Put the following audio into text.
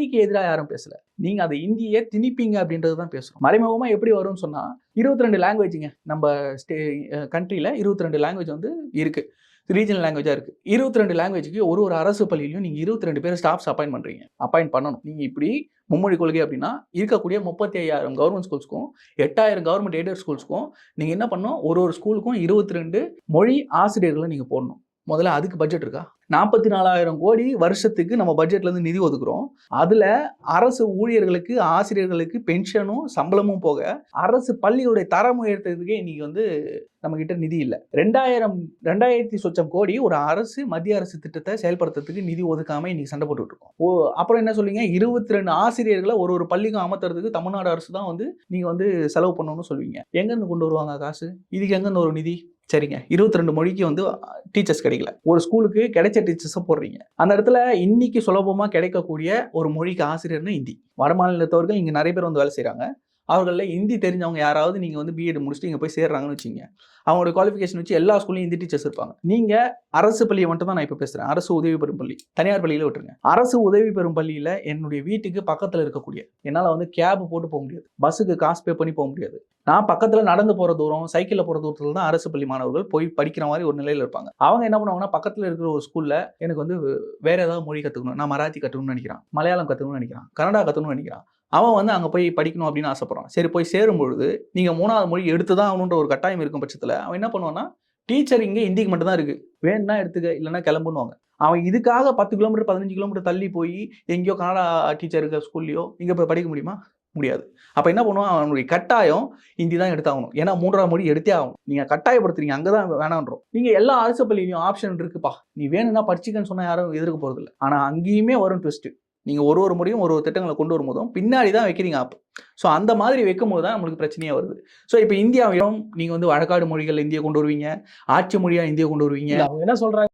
இந்திக்கு எதிராக யாரும் பேசல. நீங்க அதை இந்தியை திணிப்பீங்க அப்படின்றது தான் பேசுறோம். மறைமுகமா எப்படி வரும்னு சொன்னா இருபத்தி ரெண்டு லாங்குவேஜுங்க நம்ம ஸ்டே கண்ட்ரியில் இருபத்தி ரெண்டு லாங்குவேஜ் வந்து இருக்கு. ரீஜனல் லாங்குவேஜாக இருக்குது இருபத்தி ரெண்டு லாங்குவேஜுக்கு ஒரு ஒரு அரசு பள்ளியிலையும் நீங்கள் இருபத்தி ரெண்டு பேர் ஸ்டாஃப்ஸ் அப்பாயின் பண்ணுறீங்க அப்பாயின் பண்ணணும். நீங்கள் இப்படி மும்மொழி கொள்கை அப்படின்னா இருக்கக்கூடிய முப்பத்தி ஐயாயிரம் கவர்மெண்ட் ஸ்கூல்ஸ்க்கும் எட்டாயிரம் கவர்மெண்ட் எய்டட் ஸ்கூல்ஸ்க்கும் நீங்கள் என்ன பண்ணணும்? ஒரு ஒரு ஸ்கூலுக்கும் இருபத்தி ரெண்டு மொழி ஆசிரியர்களை நீங்கள் போடணும். முதல்ல அதுக்கு பட்ஜெட் இருக்கா? நாற்பத்தி நாலாயிரம் கோடி வருஷத்துக்கு நம்ம பட்ஜெட்லேருந்து நிதி ஒதுக்குறோம். அதில் அரசு ஊழியர்களுக்கு ஆசிரியர்களுக்கு பென்ஷனும் சம்பளமும் போக அரசு பள்ளிகளுடைய தரம் உயர்த்துறதுக்கே இன்னைக்கு வந்து நம்மக்கிட்ட நிதி இல்லை. ரெண்டாயிரம் ரெண்டாயிரத்தி சொச்சம் கோடி ஒரு அரசு மத்திய அரசு திட்டத்தை செயல்படுத்துறதுக்கு நிதி ஒதுக்காமல் இன்றைக்கி சண்டை போட்டுட்டு ஓ அப்புறம் என்ன சொல்லுவீங்க இருபத்தி ரெண்டு ஆசிரியர்களை ஒரு ஒரு பள்ளிக்கும் அமர்த்துறதுக்கு தமிழ்நாடு அரசு தான் வந்து நீங்கள் வந்து செலவு பண்ணணும்னு சொல்லுவீங்க. எங்கேருந்து கொண்டு வருவாங்க காசு? இதுக்கு எங்கேருந்து ஒரு நிதி? சரிங்க. இருபத்தி ரெண்டு மொழிக்கு வந்து டீச்சர்ஸ் கிடைக்கல. ஒரு ஸ்கூலுக்கு கிடைச்ச டீச்சர்ஸை போடுறீங்க. அந்த இடத்துல இன்னைக்கு சுலபமாக கிடைக்கக்கூடிய ஒரு மொழிக்கு ஆசிரியர்னு ஹிந்தி வடமாநிலத்தவர்கள் இங்கே நிறைய பேர் வந்து வேலை செய்கிறாங்க அவர்களில் ஹிந்தி தெரிஞ்சவங்க யாராவது நீங்கள் வந்து பிஎட் முடிச்சுட்டு இங்கே போய் சேர்றாங்கன்னு வச்சுங்க அவங்களோட குவாலிஃபிகேஷன் வச்சு எல்லா ஸ்கூல்லையும் ஹிந்தி டீச்சர்ஸ் இருப்பாங்க. நீங்கள் அரசு பள்ளியை மட்டும் தான் நான் இப்போ பேசுகிறேன் அரசு உதவி பெறும் பள்ளி. தனியார் பள்ளியில் விட்டுருங்க. அரசு உதவி பெறும் பள்ளியில் என்னுடைய வீட்டுக்கு பக்கத்தில் இருக்கக்கூடிய என்னால் வந்து கேப் போட்டு போக முடியாது. பஸ்ஸுக்கு காசு பே பண்ணி போக முடியாது. நான் பக்கத்தில் நடந்து போகிற தூரம் சைக்கிளில் போகிற தூரத்தில் தான் அரசு பள்ளி மாணவர்கள் போய் படிக்கிற மாதிரி ஒரு நிலையில் இருப்பாங்க. அவங்க என்ன பண்ணுவாங்கன்னா பக்கத்தில் இருக்கிற ஒரு ஸ்கூலில் எனக்கு வந்து வேறு ஏதாவது மொழி கற்றுக்கணும் நான் மராத்தி கற்றுக்கணும்னு நினைக்கிறேன். மலையாளம் கற்றுக்கணும்னு நினைக்கிறேன். கன்னடா கற்றுக்கணும்னு நினைக்கிறான். அவன் வந்து அங்கே போய் படிக்கணும் அப்படின்னு ஆசைப்பட்றான். சரி போய் சேரும் பொழுது நீங்கள் மூணாவது மொழி எடுத்து தான் ஆகணுன்ற ஒரு கட்டாயம் இருக்கும் பட்சத்தில் அவன் என்ன பண்ணுவான்னா டீச்சர் இங்கே ஹிந்திக்கு மட்டும்தான் இருக்குது வேணும்னா எடுத்துக்க இல்லைன்னா கிளம்புனுவாங்க அவன் இதுக்காக பத்து கிலோமீட்டர் பதினஞ்சு கிலோமீட்டர் தள்ளி போய் எங்கேயோ கனடா டீச்சர் இருக்க ஸ்கூல்லையோ இங்கே போய் படிக்க முடியுமா? முடியாது. அப்போ என்ன பண்ணுவான்? அவனுடைய கட்டாயம் ஹிந்தி தான் எடுத்தாகணும். ஏன்னா மூன்றாவது மொழி எடுத்தே ஆகணும். நீங்கள் கட்டாயப்படுத்துறீங்க அங்கே தான் வேணான்றோம். நீங்கள் எல்லா அரசு பள்ளியிலையும் ஆப்ஷன் இருக்குப்பா. நீ வேணும்னா படிச்சுக்கன்னு சொன்னால் யாரும் எதிர்க்க போகிறதில்ல ஆனால் அங்கேயுமே வரும் ட்விஸ்ட்டு நீங்கள் ஒரு ஒரு முறையும் ஒரு ஒரு திட்டங்களை கொண்டு வரும்போதும் பின்னாடி தான் வைக்கிறீங்க ஆப் ஸோ அந்த மாதிரி வைக்கும்போது தான் நம்மளுக்கு பிரச்சனையாக வருது. ஸோ இப்போ இந்தியாவிலும் நீங்கள் வந்து வழக்காடு மொழிகள் இந்தியை கொண்டு வருவீங்க ஆட்சி மொழியாக இந்தியை கொண்டு வருவீங்க. அவங்க என்ன சொல்றாங்க?